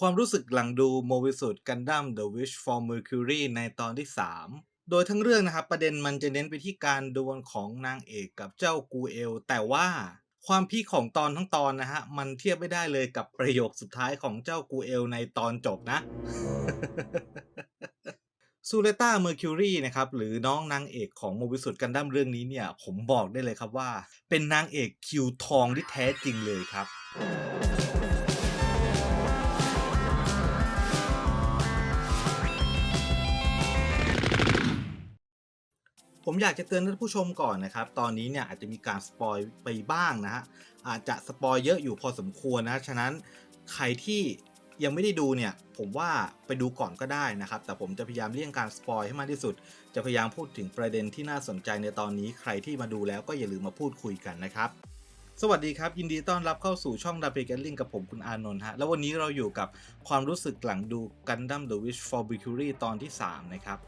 ความรู้สึกหลังดูโมบิสุดกันดั้ม The Wish for Mercury ในตอนที่ 3 โดยทั้งเรื่องนะครับประเด็นมันจะเน้นไปที่การดวลของนางเอกกับเจ้ากูเอล แต่ว่าความพีคของตอนทั้งตอนนะฮะ มันเทียบไม่ได้เลยกับประโยคสุดท้ายของเจ้ากูเอลในตอนจบนะซูเลต้าเมอร์คิวรีนะครับหรือน้องนางเอกของโมบิสุดกันดั้มเรื่องนี้เนี่ย ผมบอกได้เลยครับว่า เป็นนางเอกคิวทองที่แท้จริงเลยครับ ผมอยากจะเตือนท่านผู้ชมก่อนนะครับ ตอนนี้เนี่ยอาจจะมีการสปอยไปบ้างนะฮะ อาจจะสปอยเยอะอยู่พอสมควรนะ ฉะนั้นใครที่ยังไม่ได้ดูเนี่ย ผมว่าไปดูก่อนก็ได้นะครับ แต่ผมจะพยายามเลี่ยงการสปอยให้มากที่สุด จะพยายามพูดถึงประเด็นที่น่าสนใจในตอนนี้ ใครที่มาดูแล้วก็อย่าลืมมาพูดคุยกันนะครับ สวัสดีครับ ยินดีต้อนรับเข้าสู่ช่องดับเบิลแกลลิงกับผมคุณอานนท์ฮะ แล้ววันนี้เราอยู่กับความรู้สึกหลังดู Gundam The Wish for Mercury ตอนที่ 3 นะครับ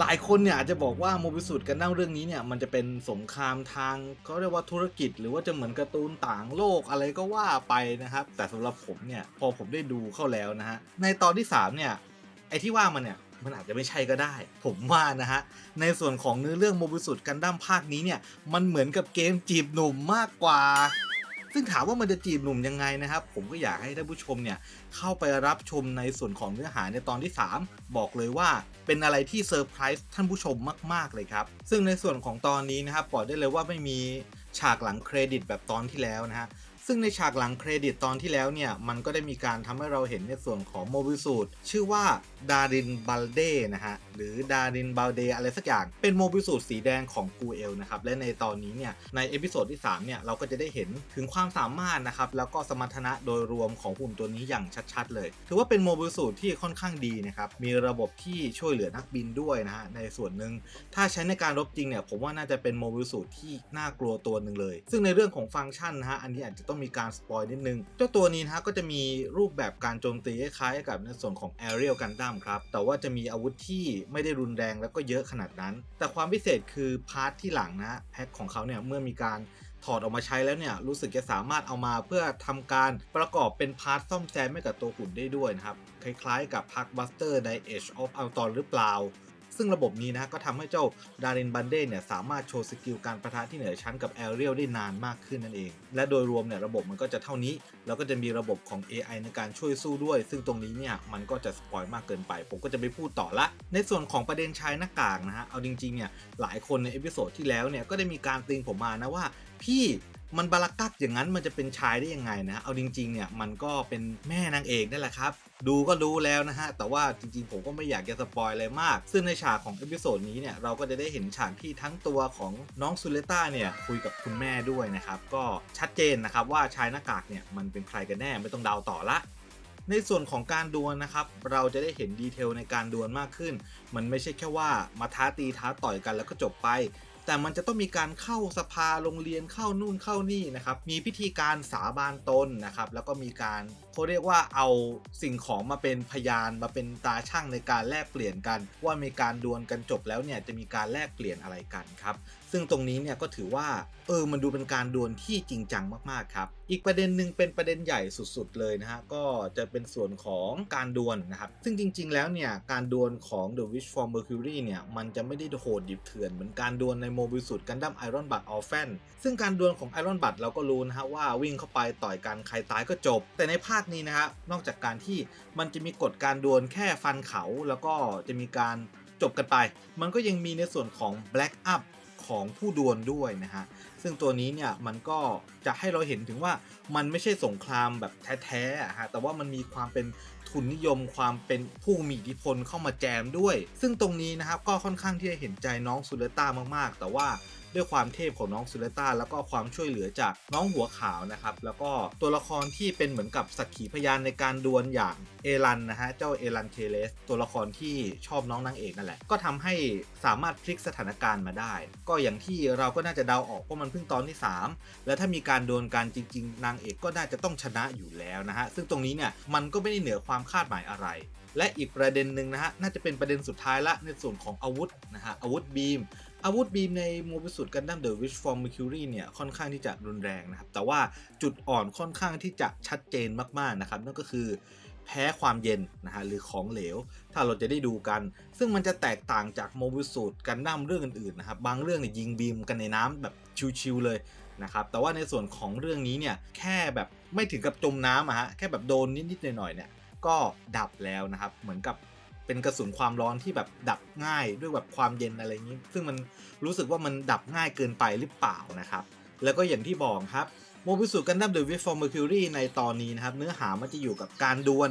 หลายคนเนี่ยอาจจะบอกว่าโมบิสุดกันดั้มเรื่องนี้เนี่ยมันจะเป็นสงครามทางเขาเรียกว่าธุรกิจ หรือว่าจะเหมือนการ์ตูนต่างโลกอะไรก็ว่าไปนะครับ แต่สำหรับผมเนี่ยพอผมได้ดูเข้าแล้วนะฮะในตอนที่ 3 เนี่ยไอที่ว่ามันเนี่ยมันอาจจะไม่ใช่ก็ได้ ผมว่านะฮะ ในส่วนของเนื้อเรื่องโมบิสุดกันดั้มภาคนี้เนี่ย มันเหมือนกับเกมจีบหนุ่มมากกว่า ซึ่งถามว่ามันจะจีบหนุ่มยังไงนะครับ ผมก็อยากให้ท่านผู้ชมเนี่ยเข้าไปรับชมในส่วนของเนื้อหาในตอนที่ 3 บอกเลยว่าเป็นอะไรที่เซอร์ไพรส์ท่านผู้ชมมาก ๆ เลยครับ ซึ่งในส่วนของตอนนี้นะครับบอกได้เลยว่าไม่มีฉากหลังเครดิตแบบตอนที่แล้วนะฮะ ซึ่งในฉากหลังเครดิตตอนที่แล้วเนี่ย มันก็ได้มีการทำให้เราเห็นในส่วนของโมบิสูตชื่อว่าดารินบัลเดนะฮะ หรือดารินบัลเดอะไรสักอย่าง เป็นโมบิสูตสีแดงของกูเอลนะครับ และในตอนนี้เนี่ย ในเอพิโซดที่ 3 เนี่ย เราก็จะได้เห็นถึงความสามารถนะครับ แล้วก็สมรรถนะโดยรวมของหุ่นตัวนี้อย่างชัดๆเลย ถือว่าเป็นโมบิสูตที่ค่อนข้างดีนะครับ มีระบบที่ช่วยเหลือนักบินด้วยนะฮะในส่วนหนึ่งถ้าใช้ในการรบจริงเนี่ยผมว่าน่าจะเป็นโมบิสูตที่น่ากลัวตัวหนึ่งเลย ซึ่งในเรื่องของฟังก์ชันนะฮะอันนี้อาจจะต้องมีการสปอยนิดนึง เจ้าตัวนี้นะฮะก็จะมีรูปแบบการโจมตีคล้ายๆกับในส่วนของ Aerial Gundam ครับ แต่ว่าจะมีอาวุธที่ไม่ได้รุนแรงแล้วก็เยอะขนาดนั้น แต่ความพิเศษคือพาร์ทที่หลังนะแพ็คของเขาเนี่ยเมื่อมีการถอดออกมาใช้แล้วเนี่ยรู้สึกจะสามารถเอามาเพื่อทำการประกอบเป็นพาร์ทซ่อมแซมให้กับตัวหุ่นได้ด้วยนะครับ คล้ายๆกับพักบัสเตอร์ใน Age of Ultron หรือเปล่า ซึ่งระบบนี้นะก็ทำให้เจ้าดารินบันเดเนี่ยสามารถโชว์สกิลการประทะที่เหนือชั้นกับแอเรียลได้นานมากขึ้นนั่นเอง และโดยรวมเนี่ยระบบมันก็จะเท่านี้ แล้วก็จะมีระบบของ AI ในการช่วยสู้ด้วย ซึ่งตรงนี้เนี่ยมันก็จะสปอยมากเกินไป ผมก็จะไม่พูดต่อละ ในส่วนของประเด็นชายหน้ากากนะฮะเอาจริงๆเนี่ยหลายคนในเอพิโซดที่แล้วเนี่ยก็ได้มีการติงผมมานะว่าพี่ มันบารากักอย่างนั้นมันจะเป็นชายได้ยังไงนะ เอาจริงๆเนี่ยมันก็เป็นแม่นางเอกนั่นแหละครับ ดูก็รู้แล้วนะฮะ แต่ว่าจริงๆผมก็ไม่อยากจะสปอยอะไรมาก ซึ่งในฉากของเอพิโซดนี้เนี่ยเราก็จะได้เห็นฉากที่ทั้งตัวของน้องซูเลต้าเนี่ยคุยกับคุณแม่ด้วยนะครับ ก็ชัดเจนนะครับว่าชายหน้ากากเนี่ยมันเป็นใครกันแน่ไม่ต้องเดาต่อละในส่วนของการดวลนะครับ เราจะได้เห็นดีเทลในการดวลมากขึ้น มันไม่ใช่แค่ว่ามาท้าตีท้าต่อยกันแล้วก็จบไป แต่มันจะต้องมีการเข้าสภาโรงเรียนเข้านู่นเข้านี่นะครับ มีพิธีการสาบานตนนะครับ แล้วก็มีการ เขาเรียกว่าเอาสิ่งของมาเป็นพยานมาเป็นตาช่างในการแลกเปลี่ยนกัน ว่ามีการดวลกันจบแล้วเนี่ยจะมีการแลกเปลี่ยนอะไรกันครับ ซึ่งตรงนี้เนี่ยก็ถือว่าเออมันดูเป็นการดวลที่จริงจังมากๆครับ อีกประเด็นหนึ่งเป็นประเด็นใหญ่สุดๆเลยนะฮะก็จะเป็นส่วนของการดวลนะครับ ซึ่งจริง ๆ แล้วเนี่ยการดวลของ The Wish for Mercury เนี่ยมันจะไม่ได้โหดดิบเถื่อนเหมือนการดวลในโมบิสุดกันดั้มไอรอนบัตออฟแฟนซึ่งการดวลของไอรอนบัตเราก็รู้นะฮะว่าวิ่งเข้าไปต่อยกันใครตายก็จบ แต่ในภาคนี้นะครับนอกจากการที่มันจะมีกฎการดวลแค่ฟันเขาแล้วก็จะมีการจบกันไป มันก็ยังมีในส่วนของ Black Up ของผู้ดวลด้วยนะฮะ ซึ่งตัวนี้เนี่ยมันก็จะให้เราเห็นถึงว่ามันไม่ใช่สงครามแบบแท้ๆอะฮะ แต่ว่ามันมีความเป็นทุนนิยมความเป็นผู้มีอิทธิพลเข้ามาแจมด้วย ซึ่งตรงนี้นะครับก็ค่อนข้างที่จะเห็นใจน้องซูเลต้ามากๆ แต่ว่า ด้วยความเทพของน้องซูเลต้าแล้วก็ความช่วยเหลือจากน้องหัวขาวนะครับแล้วก็ตัวละครที่เป็นเหมือนกับสักขีพยานในการดวลอย่างเอรันนะฮะเจ้าเอรันเคเลสตัวละครที่ชอบน้องนางเอกนั่นแหละก็ทำให้สามารถพลิกสถานการณ์มาได้ ก็อย่างที่เราก็น่าจะเดาออกว่ามันเพิ่งตอนที่ 3 แล้วถ้ามีการดวลกันจริง ๆ นางเอกก็น่าจะต้องชนะอยู่แล้วนะฮะซึ่งตรงนี้เนี่ยมันก็ไม่ได้เหนือความคาดหมายอะไรและอีกประเด็นหนึ่งนะฮะ น่าจะเป็นประเด็นสุดท้ายละในส่วนของอาวุธนะฮะ อาวุธบีม อาวุธบีมในโมบิสุดกันดั้มเดอะวิชฟอร์มม r คิวรีเนี่ยค่อนข้างที่จะรุนแรงนะครับ แต่ว่าจุดอ่อนค่อนข้างที่จะชัดเจนมากๆนะครับ นั่นก็คือแพ้ความเย็นนะฮะหรือของเหลว ถ้าเราจะได้ดูกัน ซึ่งมันจะแตกต่างจากโมบิสุดกันดั้มเรื่องอื่นๆนะครับบางเรื่องเนี่ยยิงบีมกันในน้ำแบบชิวๆเลยนะครับแต่ว่าในส่วนของเรื่องนี้เนี่ยแค่แบบไม่ถึงกับจมน้ำอะฮะแค่แบบโดนนิดๆหน่อยๆเนี่ยก็ดับแล้วนะครับเหมือนกับ เป็นกระสุนความร้อนที่แบบดับง่ายด้วยแบบความเย็นอะไรอย่างนี้ ซึ่งมันรู้สึกว่ามันดับง่ายเกินไปหรือเปล่านะครับ แล้วก็อย่างที่บอกครับโมบิสุกันดั้มเดอะวิฟฟอร์ม r ม u คิวรีในตอนนี้นะครับ เนื้อหามันจะอยู่กับการดวล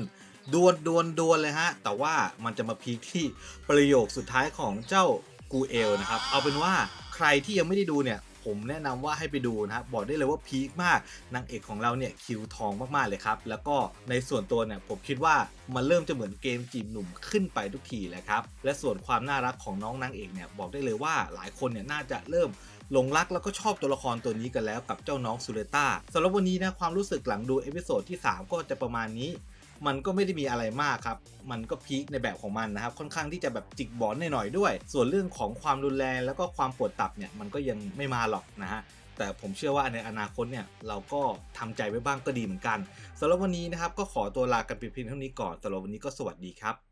ดวลดวลดวลเลยฮะ แต่ว่ามันจะมาพีคที่ประโยคสุดท้ายของเจ้ากูเอลนะครับ เอาเป็นว่าใครที่ยังไม่ได้ดูเนี่ย ผมแนะนำว่าให้ไปดูนะครับบอกได้เลยว่าพีคมากนางเอกของเราเนี่ยคิวทองมากๆเลยครับ แล้วก็ในส่วนตัวเนี่ยผมคิดว่ามันเริ่มจะเหมือนเกมจีบหนุ่มขึ้นไปทุกทีแหละครับ และส่วนความน่ารักของน้องนางเอกเนี่ยบอกได้เลยว่าหลายคนเนี่ยน่าจะเริ่มหลงรักแล้วก็ชอบตัวละครตัวนี้กันแล้วกับเจ้าน้องซูเลต้าสำหรับวันนี้นะความรู้สึกหลังดูเอพิโซดที่ 3 ก็จะประมาณนี้ มันก็ไม่ได้มีอะไรมากครับ มันก็พีคในแบบของมันนะครับ ค่อนข้างที่จะแบบจิกบอลหน่อยๆด้วย ส่วนเรื่องของความรุนแรงแล้วก็ความปวดตับเนี่ยมันก็ยังไม่มาหรอกนะฮะแต่ผมเชื่อว่าในอนาคตเนี่ยเราก็ทำใจไว้บ้างก็ดีเหมือนกันสำหรับวันนี้นะครับก็ขอตัวลากันไปเพียงเท่านี้ก่อนสำหรับวันนี้ก็สวัสดีครับ